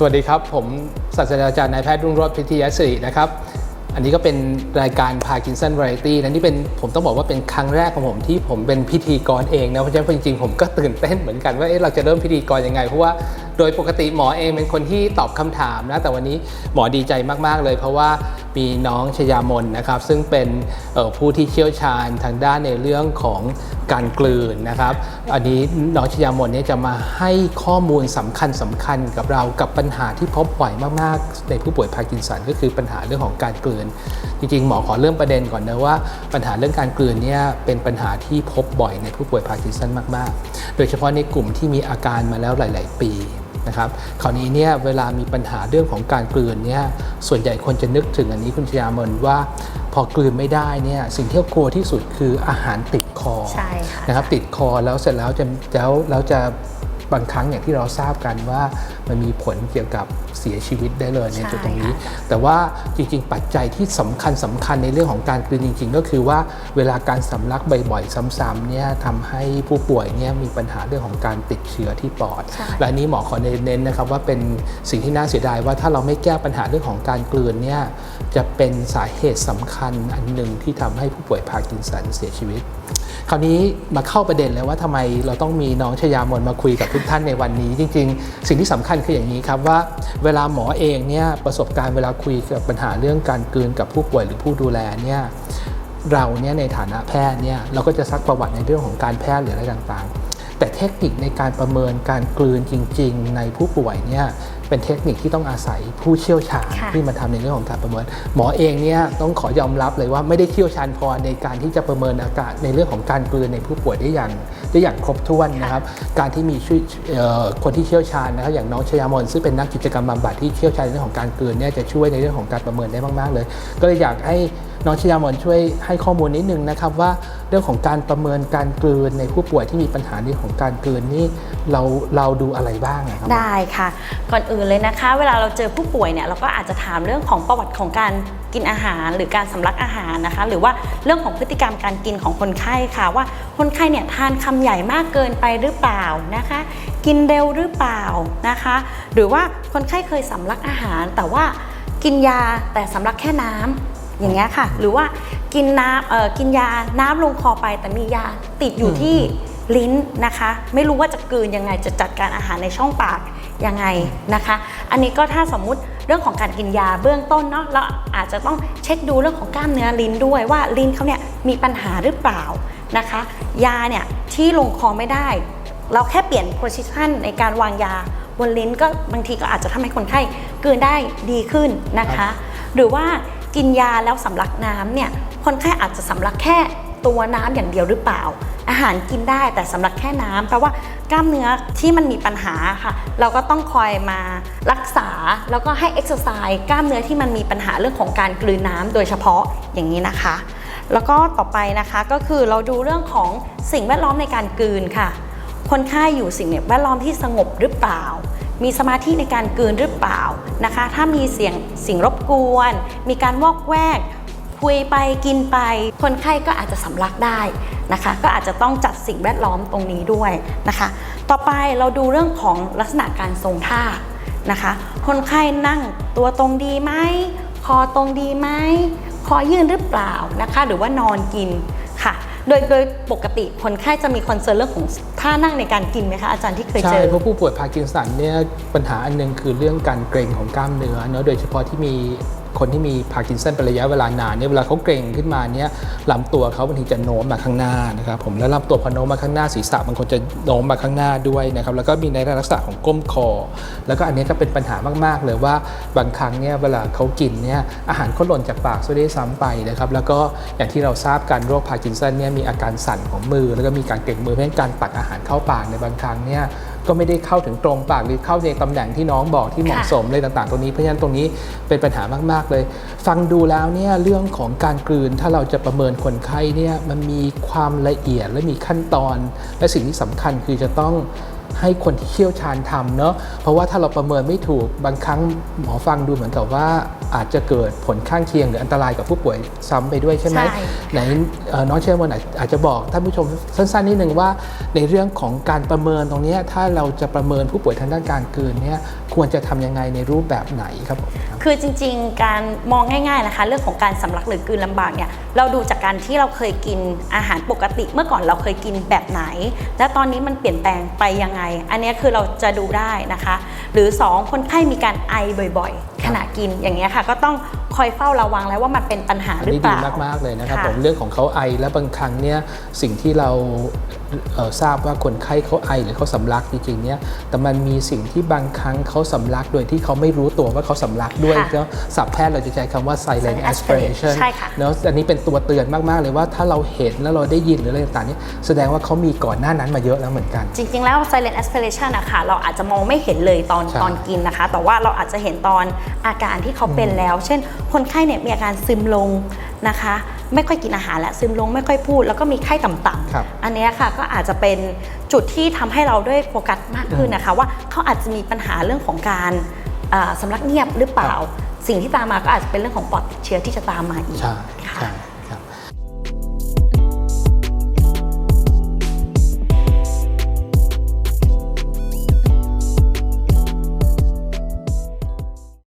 สวัสดีครับ ผมศาสตราจารย์นายแพทย์รุ่งโรจน์พิทยาสิรินะครับ อันนี้ก็เป็นรายการ Parkinson Variety นะนี่เป็นผมต้องบอกว่าเป็นครั้งแรกของผมที่ผมเป็นพิธีกรเองนะเพราะฉะนั้นจริงๆผมก็ตื่นเต้นเหมือนกันว่าเอ๊ะเราจะเริ่มพิธีกรยังไง เพราะว่าโดยปกติหมอเองเป็นคนที่ตอบคำถามนะแต่วันนี้หมอดีใจมากๆเลย เพราะว่ามีน้องชยามนนะครับ ซึ่งเป็นผู้ที่เชี่ยวชาญทางด้านในเรื่องของ การกลืนนะครับ อันนี้น้องชยามนเนี่ยจะมาให้ข้อมูลสำคัญสำคัญกับเรากับปัญหาที่พบบ่อยมากๆ ในผู้ป่วยพาร์กินสันก็คือปัญหาเรื่องของการกลืน จริงๆ หมอขอเริ่มประเด็นก่อนนะว่าปัญหาเรื่องการกลืนเนี่ยเป็นปัญหาที่พบบ่อยในผู้ป่วยพาร์กินสันมากๆ โดยเฉพาะในกลุ่มที่มีอาการมาแล้วหลาย ๆ ปีนะครับคราวนี้เนี่ยเวลามีปัญหาเรื่องของการกลืนเนี่ยส่วนใหญ่คนจะนึกถึงอันนี้คุณชยามนว่า พอกลืนไม่ได้เนี่ยสิ่งที่กลัวที่สุดคืออาหารติดคอใช่ค่ะ นะครับติดคอแล้วเสร็จแล้วจะแล้วแล้วจะ บางครั้งอย่างที่เราทราบกันว่ามันมีผลเกี่ยวกับเสียชีวิตได้เลยในจุดตรงนี้ แต่ว่าจริง ๆ ปัจจัยที่สำคัญสำคัญในเรื่องของการกลืนจริง ๆ ก็คือว่าเวลาการสำลักบ่อยๆซ้ำๆเนี่ยทำให้ผู้ป่วยเนี่ยมีปัญหาเรื่องของการติดเชื้อที่ปอดใช่และอันนี้หมอขอเน้นๆนะครับว่าเป็นสิ่งที่น่าเสียดายว่าถ้าเราไม่แก้ปัญหาเรื่องของการกลืนเนี่ยจะเป็นสาเหตุสำคัญอันหนึ่งที่ทำให้ผู้ป่วยพาร์กินสันเสียชีวิต คราวนี้มาเข้าประเด็นเลยว่าทำไมเราต้องมีน้องชยามนมาคุยกับทุกท่านในวันนี้ จริง ๆ สิ่งที่สำคัญคืออย่างนี้ครับว่าเวลาหมอเองเนี่ยประสบการณ์เวลาคุยกับปัญหาเรื่องการกลืนกับผู้ป่วยหรือผู้ดูแลเนี่ยเราเนี่ยในฐานะแพทย์เนี่ยเราก็จะซักประวัติในเรื่องของการแพทย์หรืออะไรต่างๆ แต่เทคนิคในการประเมินการกลืนจริง ๆ ในผู้ป่วยเนี่ย เป็นเทคนิคที่ต้องอาศัยผู้เชี่ยวชาญค่ะที่มาทำในเรื่องของการประเมิน หมอเองเนี่ยต้องขอยอมรับเลยว่าไม่ได้เชี่ยวชาญพอในการที่จะประเมินอากาศในเรื่องของการกลืนในผู้ป่วยได้อย่างได้อย่างครบถ้วนนะครับ การที่มีช่วยเอ่อคนที่เชี่ยวชาญนะครับอย่างน้องชยามนซึ่งเป็นนักกิจกรรมบำบัดที่เชี่ยวชาญในเรื่องของการกลืนเนี่ยจะช่วยในเรื่องของการประเมินได้มากๆเลย ก็เลยอยากให้น้องชยามนช่วยให้ข้อมูลนิดนึงนะครับว่าเรื่องของการประเมินการกลืนในผู้ป่วยที่มีปัญหาเรื่องของการกลืนนี่เราเราดูอะไรบ้างอะครับได้ค่ะ ก่อนอื่นเลยนะคะ เวลาเราเจอผู้ป่วยเนี่ยเราก็อาจจะถามเรื่องของประวัติของการกินอาหาร หรือการสำลักอาหารนะคะ หรือว่าเรื่องของพฤติกรรมการกินของคนไข้ค่ะ ว่าคนไข้เนี่ยทานคำใหญ่มากเกินไปหรือเปล่านะคะ กินเร็วหรือเปล่านะคะ หรือว่าคนไข้เคยสำลักอาหารแต่ว่ากินยาแต่สำลักแค่น้ำ อย่างเงี้ยค่ะ หรือว่ากินน้ำเอ่อกินยาน้ำลงคอไปแต่มียาติดอยู่ที่ลิ้นนะคะ ไม่รู้ว่าจะกลืนยังไงจะจัดการอาหารในช่องปากยังไงนะคะ อันนี้ก็ถ้าสมมุติเรื่องของการกินยาเบื้องต้นเนาะเราอาจจะต้องเช็คดูเรื่องของกล้ามเนื้อลิ้นด้วยว่าลิ้นเขาเนี่ยมีปัญหาหรือเปล่านะคะ ยาเนี่ยที่ลงคอไม่ได้ เราแค่เปลี่ยน position ในการวางยาบนลิ้นก็บางทีก็อาจจะทำให้คนไข้กลืนได้ดีขึ้นนะคะ หรือว่า กินยาแล้วสำลักน้ำเนี่ยคนไข้อาจจะสำลักแค่ตัวน้ำอย่างเดียวหรือเปล่า อาหารกินได้แต่สำลักแค่น้ำแปลว่ากล้ามเนื้อที่มันมีปัญหาค่ะ เราก็ต้องคอยมารักษาแล้วก็ให้เอ็กซ์ไซส์กล้ามเนื้อที่มันมีปัญหาเรื่องของการกลืนน้ำโดยเฉพาะอย่างนี้นะคะ แล้วก็ต่อไปนะคะก็คือเราดูเรื่องของสิ่งแวดล้อมในการกลืนค่ะ คนไข้อยู่สิ่งแวดล้อมที่สงบหรือเปล่า มีสมาธิในการกลืนหรือเปล่า นะคะ ถ้ามีเสียงสิ่งรบกวน มีการวอกแวก คุยไปกินไป คนไข้ก็อาจจะสำลักได้นะคะ ก็อาจจะต้องจัดสิ่งแวดล้อมตรงนี้ด้วยนะคะ ต่อไปเราดูเรื่องของลักษณะการทรงท่านะคะ คนไข้นั่งตัวตรงดีไหมคอตรงดีไหมคอยื่นหรือเปล่านะคะ หรือว่านอนกิน โดยโดยปกติคนไข้จะมีคอนเซิร์นเรื่องของท่านั่งในการกินไหมคะอาจารย์ที่เคยเจใช่อเพราะผู้ป่วยพาร์กินสันเนี่ยปัญหาอันหนึงคือเรื่องการเกร็งของกล้ามเนื้อเนาะโดยเฉพาะที่มี คนที่มีพาร์กินสันเป็นระยะเวลานานเนี่ยเวลาเขาเกร็งขึ้นมาเนี่ยลำตัวเขาบางทีจะโน้มมาข้างหน้านะครับผมแล้วลำตัวพอโน้มมาข้างหน้าศีรษะบางคนจะโน้มมาข้างหน้าด้วยนะครับแล้วก็มีในลักษณะของก้มคอ แล้วก็อันนี้ก็เป็นปัญหามาก ๆ เลยว่าบางครั้งเนี่ยเวลาเขากินเนี่ยอาหารเขาหล่นจากปากซะด้วยซ้ำไปนะครับแล้วก็อย่างที่เราทราบกันโรคพาร์กินสันเนี่ยมีอาการสั่นของมือ แล้วก็มีการเกร็งมือเพราะการตักอาหารเข้าปากในบางครั้งเนี่ย ก็ไม่ได้เข้าถึงตรงปากหรือเข้าในตำแหน่งที่น้องบอกที่เหมาะสมเลยต่าง ๆ ตรงนี้เพราะฉะนั้นตรงนี้เป็นปัญหามาก ๆ เลย ฟังดูแล้วเนี่ยเรื่องของการกลืนถ้าเราจะประเมินคนไข้เนี่ยมันมีความละเอียดและมีขั้นตอน และสิ่งที่สำคัญคือจะต้องให้คนที่เชี่ยวชาญทำเนาะเพราะว่าถ้าเราประเมินไม่ถูกบางครั้งหมอฟังดูเหมือนกับว่า อาจจะเกิดผลข้างเคียงหรืออันตรายกับผู้ป่วยซ้ำไปด้วยใช่ไหมใช่ไหนเอ่อน้องเชอร์วันอาจอาจจะบอกท่านผู้ชมสั้นๆนิดนึงว่า ในเรื่องของการประเมินตรงเนี้ยถ้าเราจะประเมินผู้ป่วยทางด้านการกลืนเนี่ยควรจะทำยังไงในรูปแบบไหนครับผมครับคือจริง ๆ การมองง่ายๆนะคะ เรื่องของการสำลักหรือกลืนลำบากเนี่ยเราดูจากการที่เราเคยกินอาหารปกติ เมื่อก่อนเราเคยกินแบบไหน และตอนนี้มันเปลี่ยนแปลงไปยังไง อันเนี้ยคือเราจะดูได้นะคะ หรือ 2 คนไข้มีการไอบ่อยๆ ขณะกินอย่างเงี้ยค่ะ ก็ต้องคอยเฝ้าระวังแล้วว่ามันเป็นปัญหาอันหรือนี้เปดีล่ามากๆเลยนะครับผมเรื่องของเขาไอและบางครั้งเนี่ยสิ่งที่เรา ทราบว่าคนไข้เขาไอหรือเขาสำลักจริงๆเนี่ยแต่มันมีสิ่งที่บางครั้งเขาสำลักโดยที่เขาไม่รู้ตัวว่าเขาสำลักด้วยค่ะแล้วศัพท์แพทย์เราจะใช้คำว่า silent Silent aspiration ใช่ค่ะแล้วอันนี้เป็นตัวเตือนมากๆเลยว่าถ้าเราเห็นแล้วเราได้ยินหรืออะไรต่างๆเนี่ยแสดงว่าเขามีก่อนหน้านั้นมาเยอะแล้วเหมือนกัน จริง ๆ แล้ว silent aspiration อะค่ะเราอาจจะมองไม่เห็นเลยตอนใช่ตอนกินนะคะ แต่ว่าเราอาจจะเห็นตอนอาการที่เขาเป็นแล้ว เช่น คนไข้เนี่ยมีอาการซึมลงนะคะ ไม่ค่อยกินอาหารและซึมลงไม่ค่อยพูด แล้วก็มีไข้ต่ำครับๆอันเนี้ยค่ะก็อาจจะเป็นจุดที่ทำให้เราได้โฟกัสมากขึ้นนะคะ ว่าเขาอาจจะมีปัญหาเรื่องของการเอ่อสำลักเงียบหรือเปล่า สิ่งที่ตามมาก็อาจจะเป็นเรื่องของปอดติดเชื้อที่จะตามมาอีกใช่ค่ะใช่